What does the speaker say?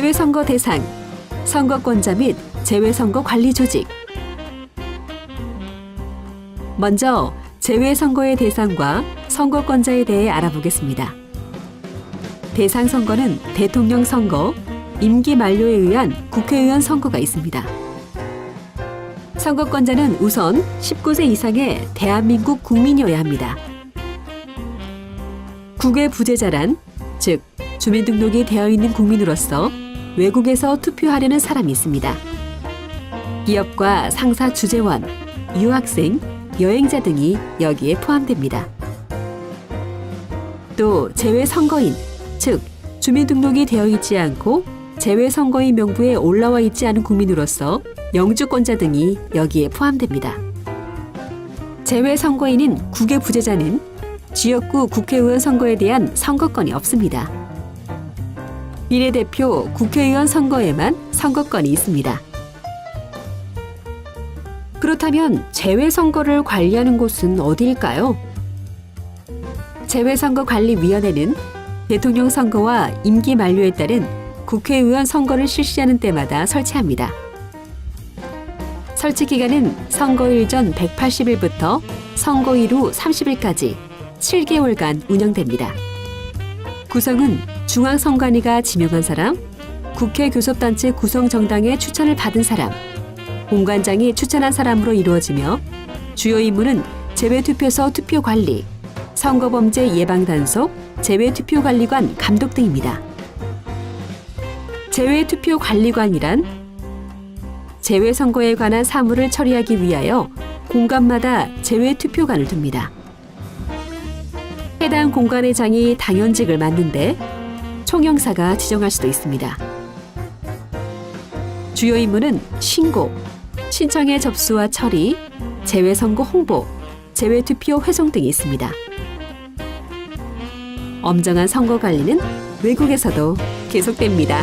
재외선거 대상, 선거권자 및 재외선거 관리 조직. 먼저 재외선거의 대상과 선거권자에 대해 알아보겠습니다. 대상 선거는 대통령 선거, 임기 만료에 의한 국회의원 선거가 있습니다. 선거권자는 우선 19세 이상의 대한민국 국민이어야 합니다. 국외 부재자란 즉 주민등록이 되어 있는 국민으로서 외국에서 투표하려는 사람이 있습니다. 기업과 상사 주재원, 유학생, 여행자 등이 여기에 포함됩니다. 또 제외 선거인, 즉 주민등록이 되어 있지 않고 제외 선거인 명부에 올라와 있지 않은 국민으로서 영주권자 등이 여기에 포함됩니다. 제외 선거인인 국외 부재자는 지역구 국회의원 선거에 대한 선거권이 없습니다. 비례대표 국회의원 선거에만 선거권이 있습니다. 그렇다면 재외선거를 관리하는 곳은 어디일까요? 재외선거관리위원회는 대통령 선거와 임기 만료에 따른 국회의원 선거를 실시하는 때마다 설치합니다. 설치 기간은 선거일 전 180일부터 선거일 후 30일까지 7개월간 운영됩니다. 구성은 중앙선관위가 지명한 사람, 국회 교섭단체 구성정당의 추천을 받은 사람, 공관장이 추천한 사람으로 이루어지며 주요 임무는 재외투표소 투표 관리, 선거범죄 예방 단속, 재외투표관리관 감독 등입니다. 재외투표관리관이란 재외선거에 관한 사무를 처리하기 위하여 공간마다 재외투표관을 둡니다. 해당 공간의 장이 당연직을 맡는데 총영사가 지정할 수도 있습니다. 주요 임무는 신고, 신청의 접수와 처리, 재외선거 홍보, 재외 투표 회송 등이 있습니다. 엄정한 선거 관리는 외국에서도 계속됩니다.